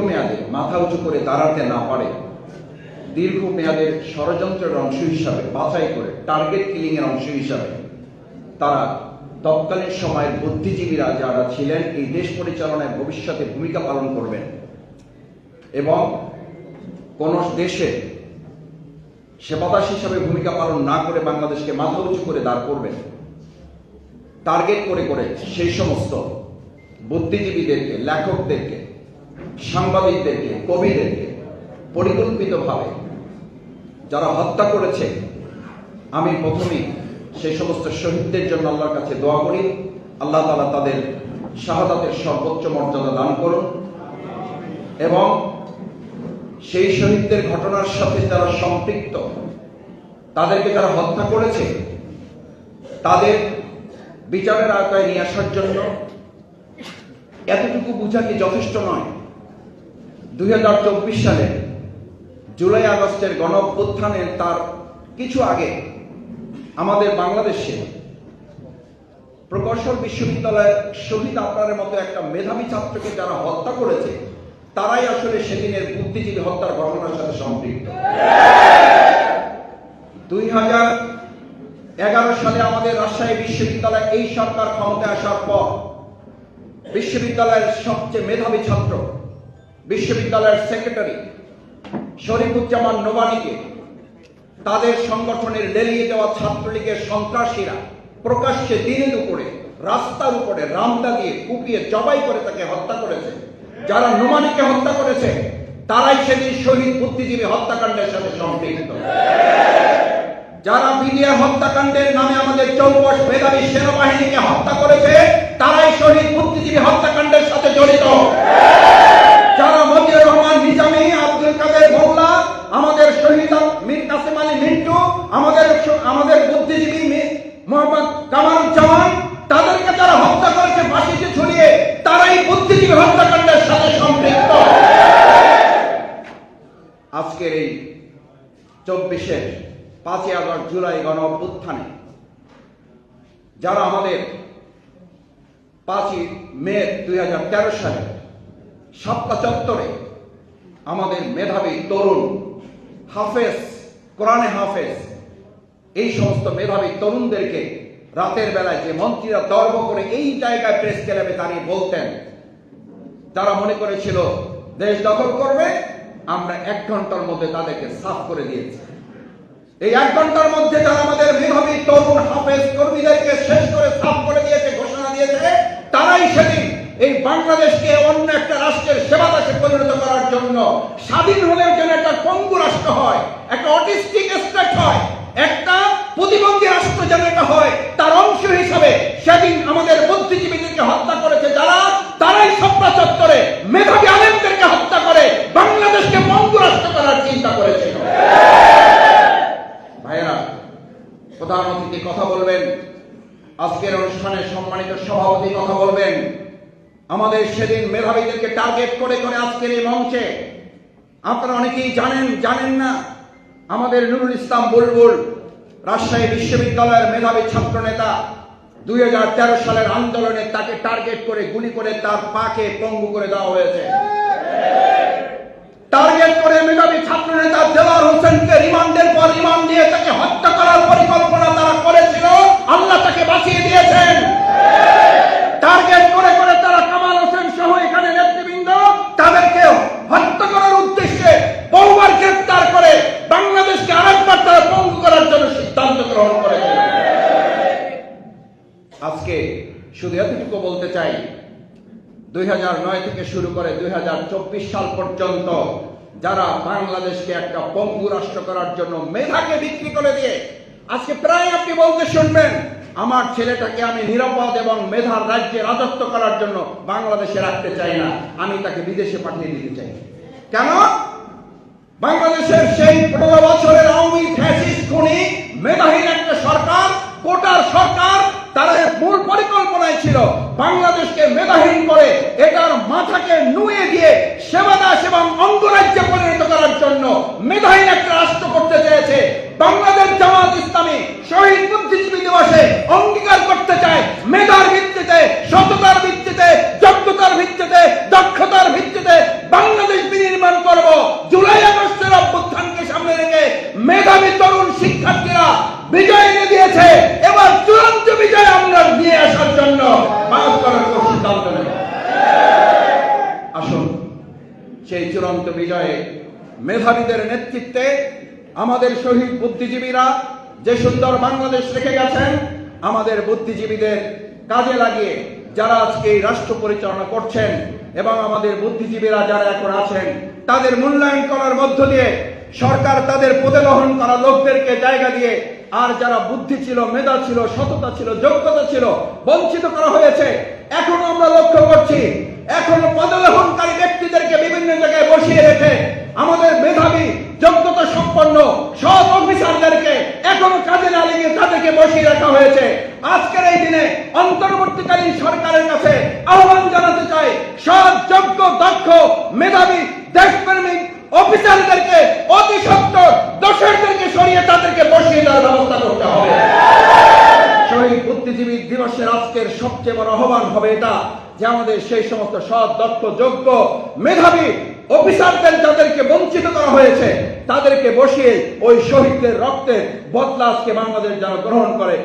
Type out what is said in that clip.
দীর্ঘমেয়াদে মাথা উঁচু করে দাঁড়াতে না পারে, দীর্ঘমেয়াদের ষড়যন্ত্রের অংশ হিসাবে, বাছাই করে টার্গেট কিলিং এর অংশ হিসাবে তারা তৎকালীন সময়ের বুদ্ধিজীবীরা যারা ছিলেন এই দেশ পরিচালনায় ভবিষ্যতে ভূমিকা পালন করবেন এবং কোন দেশে সেবাদাস হিসাবে ভূমিকা পালন না করে বাংলাদেশকে মাথা উঁচু করে দাঁড় করবেন টার্গেট করে করে সেই সমস্ত বুদ্ধিজীবীদেরকে, লেখকদেরকে সাংবাদিকদেরকে, কবিদেরকে পরিকল্পিতভাবে যারা হত্যা করেছে, আমি প্রথমেই সেই সমস্ত শহীদদের জন্য আল্লাহর কাছে দোয়া করি। আল্লাহ তালা তাদের শাহাদাতের সর্বোচ্চ মর্যাদা দান করুন এবং সেই শহীদদের ঘটনার সাথে যারা সম্পৃক্ত, তাদেরকে যারা হত্যা করেছে, তাদের বিচারের আওতায় নিয়ে আসার জন্য এতটুকু বোঝা কি যথেষ্ট নয়? দুই হাজার চব্বিশ সালে জুলাই আগস্টের গণ তার কিছু আগে আমাদের বাংলাদেশে প্রকৌশল বিশ্ববিদ্যালয়ের শহীদ আপনারের মতো একটা মেধাবী ছাত্রকে যারা হত্যা করেছে, তারাই আসলে সেদিনের বুদ্ধিজীবী হত্যার ঘটনার সাথে সম্পৃক্ত। দুই হাজার এগারো সালে আমাদের রাজশাহী বিশ্ববিদ্যালয় এই সরকার ক্ষমতায় আসার পর বিশ্ববিদ্যালয়ের সবচেয়ে মেধাবী ছাত্র বিশ্ববিদ্যালয়ের সেক্রেটারি শরীফুজ্জামান নোবানিকে তাদের সংগঠনের লেলিয়ে দেওয়া ছাত্রলীগের সন্ত্রাসীরা প্রকাশ্যে দিনের উপরে, রাস্তার উপরে রামদা দিয়ে কুপিয়ে জবাই করে তাকে হত্যা করেছে। যারা নোমানিকে হত্যা করেছে, তারাই সেদিন শহীদ বুদ্ধিজীবী হত্যাকাণ্ডের সাথে সম্পৃক্ত। যারা বিডিআর হত্যাকাণ্ডের নামে আমাদের চৌকশ মেধাবী সেনাবাহিনীকে হত্যা করেছে তারাই শহীদ বুদ্ধিজীবী হত্যাকাণ্ডের সাথে জড়িত যারা মতিউর রহমান নিজামী আব্দুল কাদের মোল্লা আমাদের শহীদ মীর কাসেম আলী মিন্টু আমাদের আমাদের বুদ্ধিজীবী মী- মোহাম্মদ কামারুজ্জামান তাদেরকে যারা হত্যা করেছে ফাঁসিতে ঝুলিয়ে তারাই বুদ্ধিজীবী হত্যাকাণ্ডের সাথে সম্পৃক্ত আজকের এই চব্বিশের পাঁচই আগস্ট জুলাই গণ অভ্যুত্থানে। যারা আমাদের পাঁচই মে দুই হাজার তেরো সালে সাতটা চত্বরে আমাদের মেধাবী তরুণ হাফেজ, কোরআনে হাফেজ, এই সমস্ত মেধাবী তরুণদেরকে রাতের বেলায় যে মন্ত্রীরা দর্ব করে এই জায়গায় প্রেস ক্লাবে দাঁড়িয়ে বলতেন, তারা মনে করেছিল, দেশ দখল করবে, আমরা এক ঘণ্টার মধ্যে তাদেরকে সাফ করে দিয়েছি। এই এক ঘণ্টার মধ্যে যারা আমাদের মেধাবী তরুণ হাফেজ কর্মীদেরকে শেষ করে সাফ করে দিয়েছে, ঘোষণা দিয়েছে, তারাই সেদিন এই বাংলাদেশকে অন্য একটা রাষ্ট্রের সেবাদাসে পরিণত করার জন্য স্বাধীন হলেও যেন একটা পঙ্গু রাষ্ট্র হয়, একটা অটিস্টিক স্টেট হয়, একটা প্রতিবন্ধী রাষ্ট্র যেন এটা হয়, তার অংশ হিসাবে সেদিন আমাদের বুদ্ধিজীবীদেরকে হত্যা করেছে যারা তারাই স্বপ্ন চত্বরে মেধাবী আলেমদেরকে হত্যা করে বাংলাদেশকে পঙ্গু রাষ্ট্র করার চিন্তা করেছিল ভাইয়েরা প্রধান অতিথি কথা বলবেন আজকের অনুষ্ঠানে সম্মানিত সভাপতি কথা বলবেন। আমাদের সেদিন মেধাবীদেরকে টার্গেট করে করে আজকের এই মঞ্চে। আপনারা অনেকেই জানেন জানেন না, আমাদের নুরুল ইসলাম বুলবুল, রাজশাহী বিশ্ববিদ্যালয়ের মেধাবী ছাত্র নেতা দুই হাজার তেরো সালের আন্দোলনে তাকে টার্গেট করে, গুলি করে তার পাকে পঙ্গু করে দেওয়া হয়েছে। টার্গেট করে মেধাবী ছাত্র নেতা দেওয়ার হোসেনকে রিমান্ডের পর রিমান্ড দিয়ে তাকে হত্যা করার পরিকল্পনা তারা করেছিল আল্লাহ তাকে বাঁচিয়ে দিয়েছেন টার্গেট করে করে তারা কামাল হোসেন সহ এখানে নেতৃবৃন্দ তাদেরকে হত্যা করার উদ্দেশ্যে বহুবার গ্রেপ্তার করে বাংলাদেশকে আরেকবার তারা পঙ্গু করার জন্য সিদ্ধান্ত গ্রহণ করেছিল আজকে শুধু এতটুকু বলতে চাই দুই থেকে শুরু করে দুই সাল পর্যন্ত যারা বাংলাদেশকে একটা পঙ্গু রাষ্ট্র করার জন্য মেধাকে বিক্রি করে দিয়ে, আজকে প্রায় আপনি বলতে শুনবেন, আমার ছেলেটাকে আমি নিরাপদ এবং মেধার রাজ্যে রাজত্ব করার জন্য বাংলাদেশে রাখতে চাই না, আমি তাকে বিদেশে পাঠিয়ে দিতে চাই। কেন? বাংলাদেশের সেই পনেরো বছরের আওয়ামী ফ্যাসিস্ট খুনি, মেধাহীন একটা সরকার কোটার সরকার, তারা মূল বাংলাদেশকে মেধাহীন করে এটার মাথাকে নুয়ে দিয়ে সেবাদাস এবং অঙ্গরাজ্যে পরিণত করার জন্য মেধাহীন একটা রাষ্ট্র করতে চেয়েছে। বাংলাদেশ জামাত ইসলামী শহীদ বুদ্ধিজীবী দিবসে অঙ্গীকার করতে চায়। মেধার ভিত্তিতে, সততার ভিত্তিতে যোগ্যতার ভিত্তিতে, দক্ষতার ভিত্তিতে বাংলাদেশ বিনির্মাণ করব। জুলাই আগস্টের অভ্যুত্থানকে সামনে রেখে মেধাবী তরুণ শিক্ষার্থীরা বিজয় এনে দিয়েছে। বিজয় আমরা নিয়ে আসার জন্য মাফ করার কোনো সিদ্ধান্ত নেব আসুন, সেই চূড়ান্ত বিজয়ে মেধাবীদের নেতৃত্বে আমাদের শহীদ বুদ্ধিজীবীরা যে সুন্দর বাংলাদেশ রেখে গেছেন, আমাদের বুদ্ধিজীবীদের কাজে লাগিয়ে যারা আজকে এই রাষ্ট্র পরিচালনা করছেন এবং আমাদের বুদ্ধিজীবীরা যারা এখন আছেন, তাদের মূল্যায়ন করার মধ্য দিয়ে সরকার তাদের পদে গ্রহণ করা লোকদেরকে জায়গা দিয়ে আর যারা বুদ্ধি ছিল, মেধা ছিল, সততা ছিল, যোগ্যতা ছিল, বঞ্চিত করা হয়েছে, এখনও আমরা লক্ষ্য করছি, এখনও পদগ্রহণকারী ব্যক্তিদেরকে বিভিন্ন জায়গায় বসিয়ে রেখে আমাদের মেধাবী, যোগ্যতা সম্পন্ন সব অফিসারদেরকে এখনও কাজে না লাগিয়ে তাদেরকে বসিয়ে রাখা হয়েছে। আজকের এই দিনে অন্তর্বর্তীকালীন সরকারের কাছে আহ্বান জানাতে চাই সৎ যোগ্য দক্ষ মেধাবী দেশপ্রেমিক অফিসারদেরকে অতি সত্তর দোষরদেরকে সরিয়ে তাদেরকে বসিয়ে দেওয়ার ব্যবস্থা করতে হবে শহীদ বুদ্ধিজীবী দিবসের আজকের সবচেয়ে বড় আহ্বান হবে এটা যে আমাদের সেই সমস্ত সৎ, দক্ষ, যোগ্য মেধাবী অফিসারদের যাদেরকে বঞ্চিত করা হয়েছে, তাদেরকে বসিয়ে ওই শহীদদের রক্তের বদলা আজকে বাংলাদেশ যারা গ্রহণ করে।